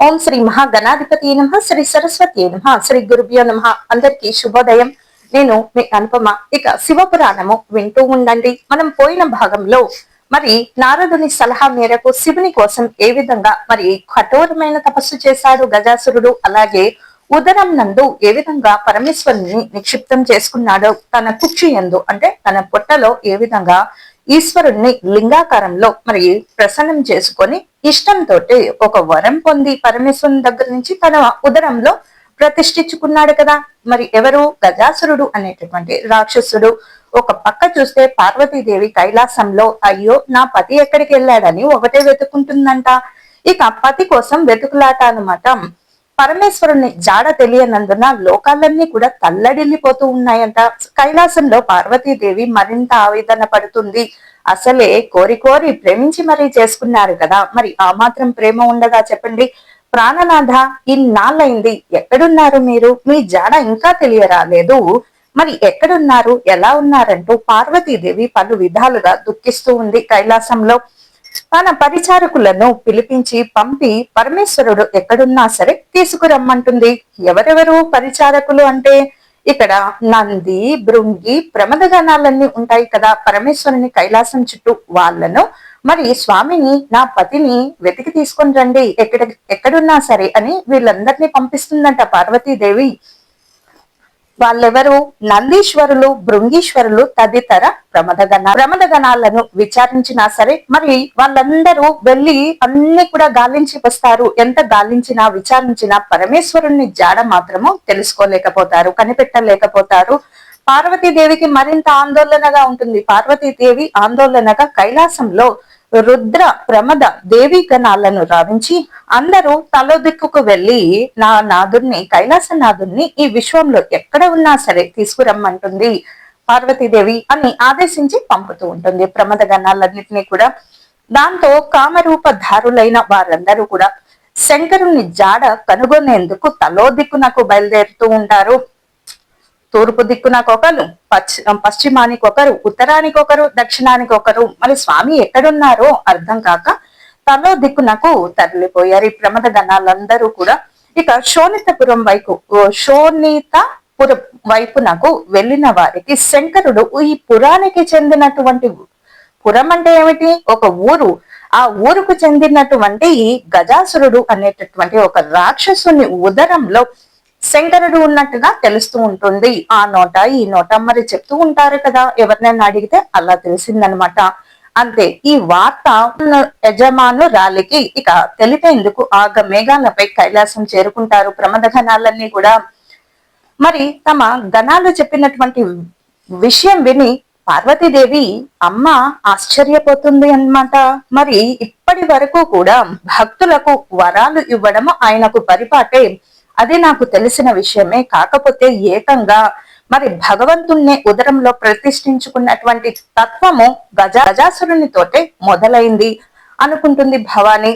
ఓం శ్రీ మహాగణాధిపతి నమ శ్రీ సరస్వతి నమ శ్రీ గురుభ్యో నమ. అందరికీ శుభోదయం. నేను మీ అనుపమ. ఇక శివపురాణము వింటూ ఉండండి. మనం పోయిన భాగంలో మరి నారదుని సలహా మేరకు శివుని కోసం ఏ విధంగా మరి కఠోరమైన తపస్సు చేశాడు గజాసురుడు? అలాగే ఉదరం నందు ఏ విధంగా పరమేశ్వరుని నిక్షిప్తం చేసుకున్నాడో తన కుక్షి ఎందు అంటే తన పొట్టలో ఏ విధంగా ఈశ్వరుణ్ణి లింగాకారంలో మరి ప్రసన్నం చేసుకొని ఇష్టంతో ఒక వరం పొంది పరమేశ్వరుని దగ్గర నుంచి తన ఉదరంలో ప్రతిష్ఠించుకున్నాడు కదా. మరి ఎవరు? గజాసురుడు అనేటటువంటి రాక్షసుడు. ఒక పక్క చూస్తే పార్వతీదేవి కైలాసంలో అయ్యో నా పతి ఎక్కడికి వెళ్ళాడని ఒకటే వెతుకుంటుందంట ఇక పతి కోసం వెతుకులాట అనమాట పరమేశ్వరుని జాడ తెలియనందున లోకాలన్నీ కూడా తల్లడిల్లిపోతూ ఉన్నాయంట. కైలాసంలో పార్వతీదేవి మరింత ఆవేదన పడుతుంది. అసలే కోరి కోరి ప్రేమించి మరీ చేసుకున్నారు కదా. మరి ఆ మాత్రం ప్రేమ ఉండగా చెప్పండి. ప్రాణనాథ ఇన్నాళ్ళైంది ఎక్కడున్నారు మీరు? మీ జాడ ఇంకా తెలియరాలేదు. మరి ఎక్కడున్నారు? ఎలా ఉన్నారంటూ పార్వతీదేవి పలు విధాలుగా దుఃఖిస్తూ ఉంది కైలాసంలో. తన పరిచారకులను పిలిపించి పంపి పరమేశ్వరుడు ఎక్కడున్నా సరే తీసుకురమ్మంటుంది. ఎవరెవరు పరిచారకులు అంటే ఇక్కడ నంది భృంగి ప్రమదగణాలన్నీ ఉంటాయి కదా. పరమేశ్వరుని కైలాసం చుట్టూ వాళ్ళను మరి స్వామిని నా పతిని వెతికి తీసుకొని రండి. ఎక్కడ ఎక్కడున్నా సరే అని వీళ్ళందరినీ పంపిస్తుందంట పార్వతీదేవి. వాళ్ళెవరు? నందీశ్వరులు భృంగీశ్వరులు తదితర ప్రమదగణ ప్రమదగణాలను విచారించినా సరే మరి వాళ్ళందరూ వెళ్ళి అన్ని కూడా గాలించి వస్తారు. ఎంత గాలించినా విచారించినా పరమేశ్వరుణ్ణి జాడ మాత్రము తెలుసుకోలేకపోతారు కనిపెట్టలేకపోతారు. పార్వతీదేవికి మరింత ఆందోళనగా ఉంటుంది. పార్వతీదేవి ఆందోళనగా కైలాసంలో రుద్ర ప్రమద దేవీ గణాలను రావించి అందరూ తలో దిక్కుకు వెళ్ళి నా నాదుర్ని కైలాస నాదుర్ని ఈ విశ్వంలో ఎక్కడ ఉన్నా సరే తీసుకురమ్మంటుంది పార్వతీదేవి అని ఆదేశించి పంపుతూ ఉంటుంది. ప్రమద గణాలన్నింటినీ కూడా దాంతో కామరూపధారులైన వారందరూ కూడా శంకరుని జాడ కనుగొనేందుకు తలో దిక్కునకు బయలుదేరుతూ ఉంటారు. తూర్పు దిక్కునకు ఒకరు పశ్చిమానికి ఒకరు ఉత్తరానికి ఒకరు దక్షిణానికి ఒకరు. మరి స్వామి ఎక్కడున్నారో అర్థం కాక తలో దిక్కునకు తరలిపోయారు. ఈ ప్రమద గణాలందరూ కూడా ఇక శోణితపురం వైపు శోణితపురం వైపునకు వెళ్ళిన వారికి శంకరుడు ఈ పురానికి చెందినటువంటి పురం అంటే ఏమిటి? ఒక ఊరు. ఆ ఊరుకు చెందినటువంటి గజాసురుడు అనేటటువంటి ఒక రాక్షసుని ఉదరంలో శంకరుడు ఉన్నట్టుగా తెలుస్తూ ఉంటుంది. ఆ నోట ఈ నోట మరి చెప్తూ ఉంటారు కదా ఎవరినైనా అడిగితే అలా తెలిసిందనమాట. అంతే ఈ వార్త యజమాను రాలికి ఇక తెలిపేందుకు ఆగ మేఘాలపై కైలాసం చేరుకుంటారు ప్రమద గణాలన్నీ కూడా. మరి తమ గణాలు చెప్పినటువంటి విషయం విని పార్వతీదేవి అమ్మ ఆశ్చర్యపోతుంది అన్నమాట. మరి ఇప్పటి వరకు కూడా భక్తులకు వరాలు ఇవ్వడం ఆయనకు పరిపాటే అది నాకు తెలిసిన విషయమే కాకపోతే ఏకంగా మరి భగవంతుణ్ణి ఉదరంలో ప్రతిష్ఠించుకున్నటువంటి తత్వము గజ గజాసురునితోటే మొదలైంది అనుకుంటుంది భవాని.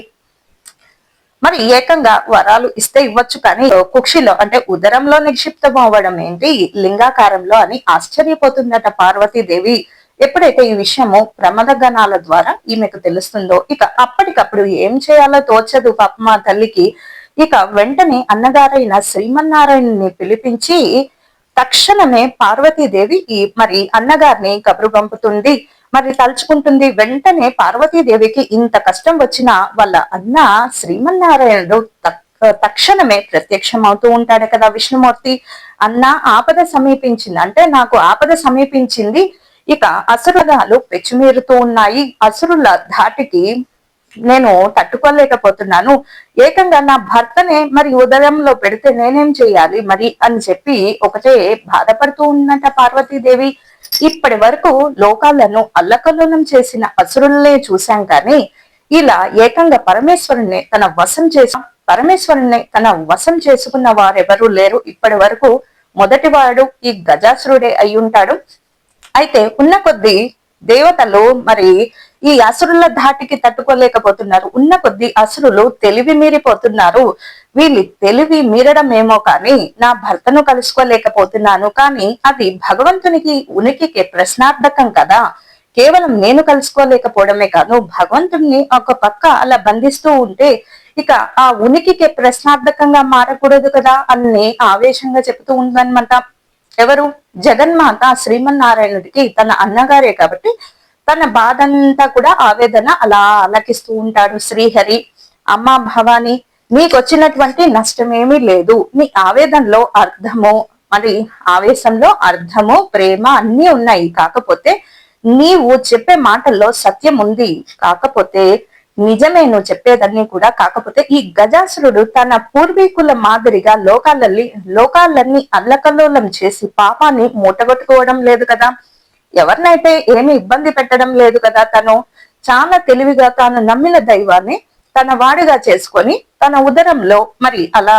మరి ఏకంగా వరాలు ఇస్తే ఇవ్వచ్చు కానీ కుక్షిలో అంటే ఉదరంలో నిక్షిప్తం అవ్వడం ఏంటి? లింగాకారంలో అని ఆశ్చర్యపోతుందట పార్వతీదేవి. ఎప్పుడైతే ఈ విషయము ప్రమద గణాల ద్వారా ఈమెకు తెలుస్తుందో ఇక అప్పటికప్పుడు ఏం చేయాలో తోచదు పాప మా తల్లికి. ఇక వెంటనే అన్నగారైన శ్రీమన్నారాయణని పిలిపించి తక్షణమే పార్వతీదేవి ఈ మరి అన్నగారిని కబురు పంపుతుంది. మరి తలుచుకుంటుంది వెంటనే పార్వతీదేవికి ఇంత కష్టం వచ్చిన వాళ్ళ అన్న శ్రీమన్నారాయణుడు తక్షణమే ప్రత్యక్షం అవుతూ ఉంటాడు కదా విష్ణుమూర్తి. అన్న ఆపద సమీపించింది అంటే నాకు ఆపద సమీపించింది. ఇక అసురగాలు పెచ్చుమీరుతూ ఉన్నాయి. అసురుల ధాటికి నేను తట్టుకోలేకపోతున్నాను. ఏకంగా నా భర్తనే మరి ఉదయంలో పెడితే నేనేం చేయాలి మరి అని చెప్పి ఒకటే బాధపడుతూ ఉన్నట పార్వతీదేవి. ఇప్పటి వరకు లోకాలను అల్లకల్లోనం చేసిన అసురులనే చూశాం కానీ ఇలా ఏకంగా పరమేశ్వరుణ్ణి తన వశం చేసి పరమేశ్వరుణ్ణి తన వశం చేసుకున్న వారెవరూ లేరు. ఇప్పటి వరకు మొదటివాడు ఈ గజాసురుడే అయి ఉంటాడు అయితే ఉన్న కొద్దీ దేవతలు మరి ఈ అసురుల ధాటికి తట్టుకోలేకపోతున్నారు. ఉన్న కొద్ది అసురులు తెలివి మీరిపోతున్నారు. వీళ్ళు తెలివి మీరడం ఏమో కానీ నా భర్తను కలుసుకోలేకపోతున్నాను కానీ అది భగవంతునికి ఉనికికి ప్రశ్నార్థకం కదా. కేవలం నేను కలుసుకోలేకపోవడమే కాదు భగవంతుడిని ఒక పక్క అలా బంధిస్తూ ఉంటే ఇక ఆ ఉనికికి ప్రశ్నార్థకంగా మారకూడదు కదా అని ఆవేశంగా చెబుతూ ఉందన్నమాట. ఎవరు? జగన్మాత శ్రీమన్నారాయణుడికి తన అన్నగారే కాబట్టి తన బాధ అంతా కూడా ఆవేదన అలా అలకిస్తూ ఉంటాడు శ్రీహరి. అమ్మ భవాని నీకు వచ్చినటువంటి నష్టమేమీ లేదు. నీ ఆవేదనలో అర్థము మరి ఆవేశంలో అర్థము ప్రేమ అన్నీ ఉన్నాయి. కాకపోతే నీవు చెప్పే మాటల్లో సత్యం ఉంది. కాకపోతే నిజమే నువ్వు చెప్పేదన్నీ కూడా. కాకపోతే ఈ గజాసురుడు తన పూర్వీకుల మాదిరిగా లోకాలల్లి లోకాలన్నీ అల్లకల్లోలం చేసి పాపాన్ని మూటగొట్టుకోవడం లేదు కదా? ఎవరినైతే ఏమి ఇబ్బంది పెట్టడం లేదు కదా తను చాలా తెలివిగా తాను నమ్మిన దైవాన్ని తన వాడిగా చేసుకొని తన ఉదరంలో మరి అలా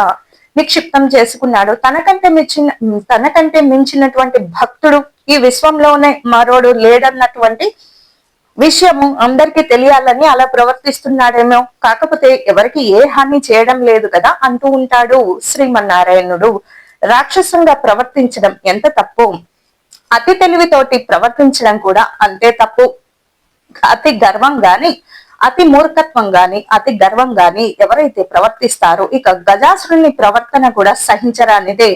నిక్షిప్తం చేసుకున్నాడు. తనకంటే మించిన తనకంటే మించినటువంటి భక్తుడు ఈ విశ్వంలోనే మరోడు లేడన్నటువంటి విషయము అందరికీ తెలియాలని అలా ప్రవర్తిస్తున్నాడేమో. కాకపోతే ఎవరికి ఏ హాని చేయడం లేదు కదా అంటూ ఉంటాడు శ్రీమన్నారాయణుడు. రాక్షసంగా ప్రవర్తించడం ఎంత తప్పు అతి తెలివితోటి ప్రవర్తించడం కూడా అంతే తప్పు. అతి గర్వం గాని అతి మూర్ఖత్వం గాని అతి గర్వం గాని ఎవరైతే ప్రవర్తిస్తారో ఇక గజాసురుని ప్రవర్తన కూడా సహించరానిదే.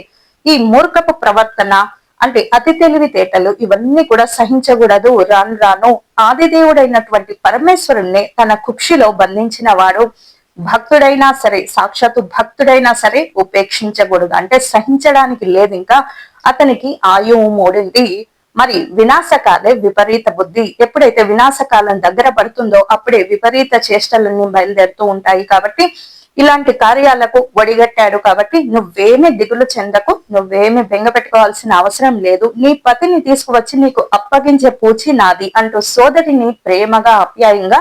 ఈ మూర్ఖపు ప్రవర్తన అంటే అతి తెలివితేటలు ఇవన్నీ కూడా సహించకూడదు. రాను రాను ఆదిదేవుడైనటువంటి పరమేశ్వరుణ్ణి తన కుక్షిలో బంధించిన వాడు. భక్తుడైనా సరే సాక్షాత్తు భక్తుడైనా సరే ఉపేక్షించకూడదు. అంటే సహించడానికి లేదు ఇంకా. అతనికి ఆయువు మూడింటి. మరి వినాశకాలే విపరీత బుద్ధి. ఎప్పుడైతే వినాశకాలం దగ్గర పడుతుందో అప్పుడే విపరీత చేష్టలన్నీ బయలుదేరుతూ ఉంటాయి కాబట్టి ఇలాంటి కార్యాలకు ఒడిగట్టాడు కాబట్టి నువ్వేమి దిగులు చెందకు నువ్వేమి బెంగ పెట్టుకోవాల్సిన అవసరం లేదు. నీ పతిని తీసుకువచ్చి నీకు అప్పగించే పూచి నాది అంటూ సోదరిని ప్రేమగా ఆప్యాయంగా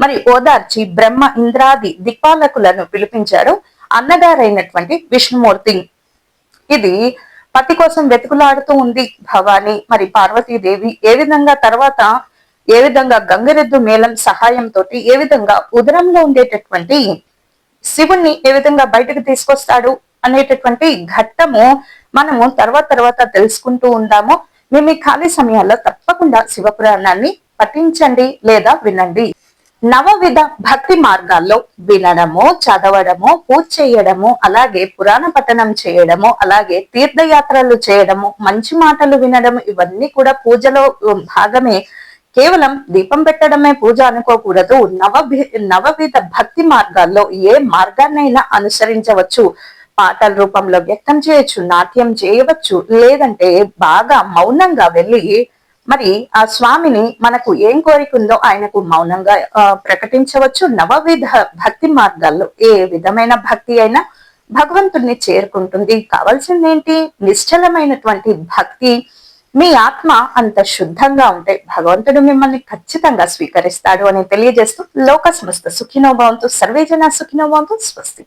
మరి ఓదార్చి బ్రహ్మ ఇంద్రాది దిక్పాలకులను పిలిపించారు అన్నగారైనటువంటి విష్ణుమూర్తి. ఇది పతి కోసం వెతుకులాడుతూ ఉంది భవాని. మరి పార్వతీదేవి ఏ విధంగా తర్వాత ఏ విధంగా గంగరెద్దు మేళం సహాయంతో ఏ విధంగా ఉదరంలో ఉండేటటువంటి శివుణ్ణి ఏ విధంగా బయటకు తీసుకొస్తాడు అనేటటువంటి ఘట్టము మనము తర్వాత తర్వాత తెలుసుకుంటూ ఉందాము. మేము ఈ ఖాళీ సమయాల్లో తప్పకుండా శివపురాణాన్ని పఠించండి లేదా వినండి. నవవిధ భక్తి మార్గాల్లో వినడము చదవడము పూజ చేయడము అలాగే పురాణ పఠనం చేయడము అలాగే తీర్థయాత్రలు చేయడము మంచి మాటలు వినడము ఇవన్నీ కూడా పూజలో భాగమే. కేవలం దీపం పెట్టడమే పూజ అనుకోకూడదు. నవభి నవవిధ భక్తి మార్గాల్లో ఏ మార్గాన్నైనా అనుసరించవచ్చు. పాటల రూపంలో వ్యక్తం చేయొచ్చు నాట్యం చేయవచ్చు లేదంటే బాగా మౌనంగా వెళ్ళి మరి ఆ స్వామిని మనకు ఏం కోరికుందో ఆయనకు మౌనంగా ప్రకటించవచ్చు. నవవిధ భక్తి మార్గాల్లో ఏ విధమైన భక్తి అయినా భగవంతుణ్ణి చేరుకుంటుంది. కావాల్సింది ఏంటి నిశ్చలమైనటువంటి భక్తి. మీ ఆత్మ అంత శుద్ధంగా ఉంటే భగవంతుడు మిమ్మల్ని ఖచ్చితంగా స్వీకరిస్తాడు అని తెలియజేస్తూ లోక సమస్త సుఖినోభవంతో సర్వేజన సుఖినోభవంతో స్వస్తి.